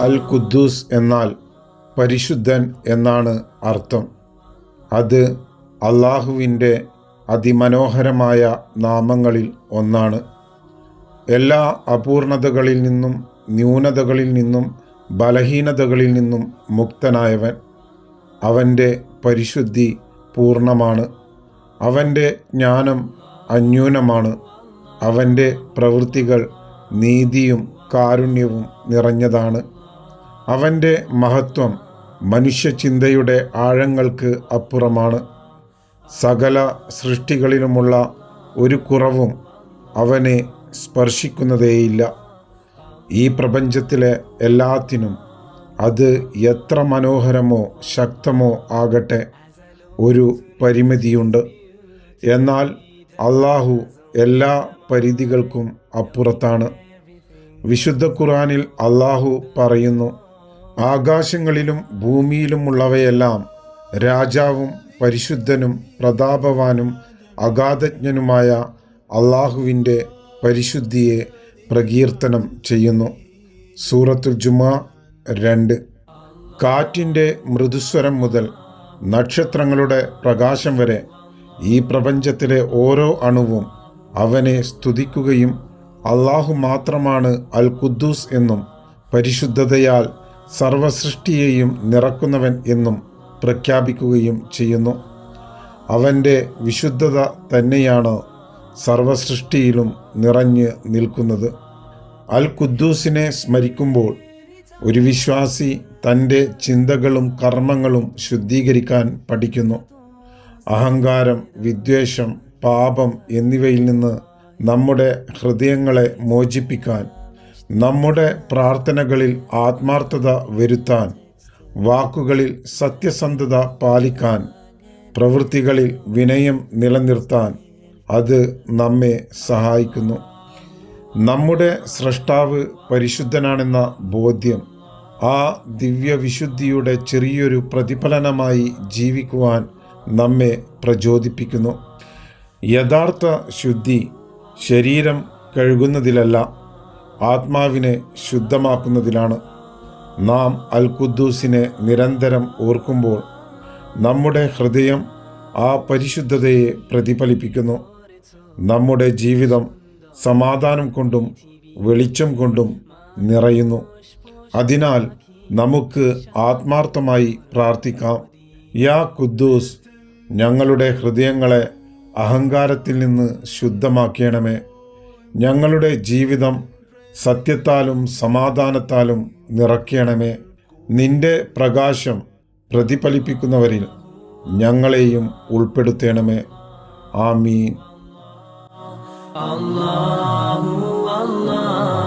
അൽ ഖുദ്ദൂസ് എന്നാൽ പരിശുദ്ധൻ എന്നാണ് അർത്ഥം. അത് അള്ളാഹുവിന്റെ അതിമനോഹരമായ നാമങ്ങളിൽ ഒന്നാണ്. എല്ലാ അപൂർണതകളിൽ നിന്നും ന്യൂനതകളിൽ നിന്നും ബലഹീനതകളിൽ നിന്നും മുക്തനായവൻ അവന്റെ പരിശുദ്ധി പൂർണമാണ്. അവന്റെ ജ്ഞാനം അന്യൂനമാണ്. അവന്റെ പ്രവൃത്തികൾ നീതിയും കാരുണ്യവും നിറഞ്ഞതാണ്. അവന്റെ മഹത്വം മനുഷ്യചിന്തയുടെ ആഴങ്ങൾക്ക് അപ്പുറമാണ്. സകല സൃഷ്ടികളിലുമുള്ള ഒരു കുറവും അവനെ സ്പർശിക്കുന്നതേയില്ല. ഈ പ്രപഞ്ചത്തിലെ എല്ലാത്തിനും അത് എത്ര മനോഹരമോ ശക്തമോ ആകട്ടെ ഒരു പരിമിതിയുണ്ട്. എന്നാൽ അള്ളാഹു എല്ലാ പരിധികൾക്കും അപ്പുറത്താണ്. വിശുദ്ധ ഖുറാനിൽ അള്ളാഹു പറയുന്നു ആകാശങ്ങളിലും ഭൂമിയിലുമുള്ളവയെല്ലാം രാജാവും പരിശുദ്ധനും പ്രതാപവാനും അഗാധജ്ഞനുമായ അള്ളാഹുവിന്റെ പരിശുദ്ധിയെ പ്രകീർത്തനം ചെയ്യുന്നു. സൂറത്തുൽ ജുമാ രണ്ട്. കാറ്റിന്റെ മൃദുസ്വരം മുതൽ നക്ഷത്രങ്ങളുടെ പ്രകാശം വരെ ഈ പ്രപഞ്ചത്തിലെ ഓരോ അണുവും അവനെ സ്തുതിക്കുകയും അള്ളാഹു മാത്രമാണ് അൽ ഖുദ്ദൂസ് എന്നും പരിശുദ്ധതയാൽ സർവസൃഷ്ടിയെയും നിറക്കുന്നവൻ എന്നും പ്രഖ്യാപിക്കുകയും ചെയ്യുന്നു. അവന്റെ വിശുദ്ധത തന്നെയാണ് സർവസൃഷ്ടിയിലും നിറഞ്ഞ് നിൽക്കുന്നത്. അൽ ഖുദ്ദൂസിനെ സ്മരിക്കുമ്പോൾ ഒരു വിശ്വാസി തന്റെ ചിന്തകളും കർമ്മങ്ങളും ശുദ്ധീകരിക്കാൻ പഠിക്കുന്നു. അഹങ്കാരം വിദ്വേഷം പാപം എന്നിവയിൽ നിന്ന് നമ്മുടെ ഹൃദയങ്ങളെ മോചിപ്പിക്കാൻ നമ്മുടെ പ്രാർത്ഥനകളിൽ ആത്മാർത്ഥത വരുത്താൻ വാക്കുകളിൽ സത്യസന്ധത പാലിക്കാൻ പ്രവൃത്തികളിൽ വിനയം നിലനിർത്താൻ അത് നമ്മെ സഹായിക്കുന്നു. നമ്മുടെ സ്രഷ്ടാവ് പരിശുദ്ധനാണെന്ന ബോധ്യം ആ ദിവ്യവിശുദ്ധിയുടെ ചെറിയൊരു പ്രതിഫലനമായി ജീവിക്കുവാൻ നമ്മെ പ്രചോദിപ്പിക്കുന്നു. യഥാർത്ഥ ശുദ്ധി ശരീരം കഴുകുന്നതിലല്ല ആത്മാവിനെ ശുദ്ധമാക്കുന്നതിലാണ്. നാം അൽ ഖുദ്ദൂസിനെ നിരന്തരം ഓർക്കുമ്പോൾ നമ്മുടെ ഹൃദയം ആ പരിശുദ്ധതയെ പ്രതിഫലിപ്പിക്കുന്നു. നമ്മുടെ ജീവിതം സമാധാനം കൊണ്ടും വെളിച്ചം കൊണ്ടും നിറയുന്നു. അതിനാൽ നമുക്ക് ആത്മാർത്ഥമായി പ്രാർത്ഥിക്കാം. യാ ഖുദ്ദൂസ് ഞങ്ങളുടെ ഹൃദയങ്ങളെ അഹങ്കാരത്തിൽ നിന്ന് ശുദ്ധമാക്കണമേ. ഞങ്ങളുടെ ജീവിതം സത്യത്താലും സമാധാനത്താലും നിറയ്ക്കണമേ. നിന്റെ പ്രകാശം പ്രതിഫലിപ്പിക്കുന്നവരിൽ ഞങ്ങളെയും ഉൾപ്പെടുത്തണമേ. ആമീൻ. അല്ലാഹു Allah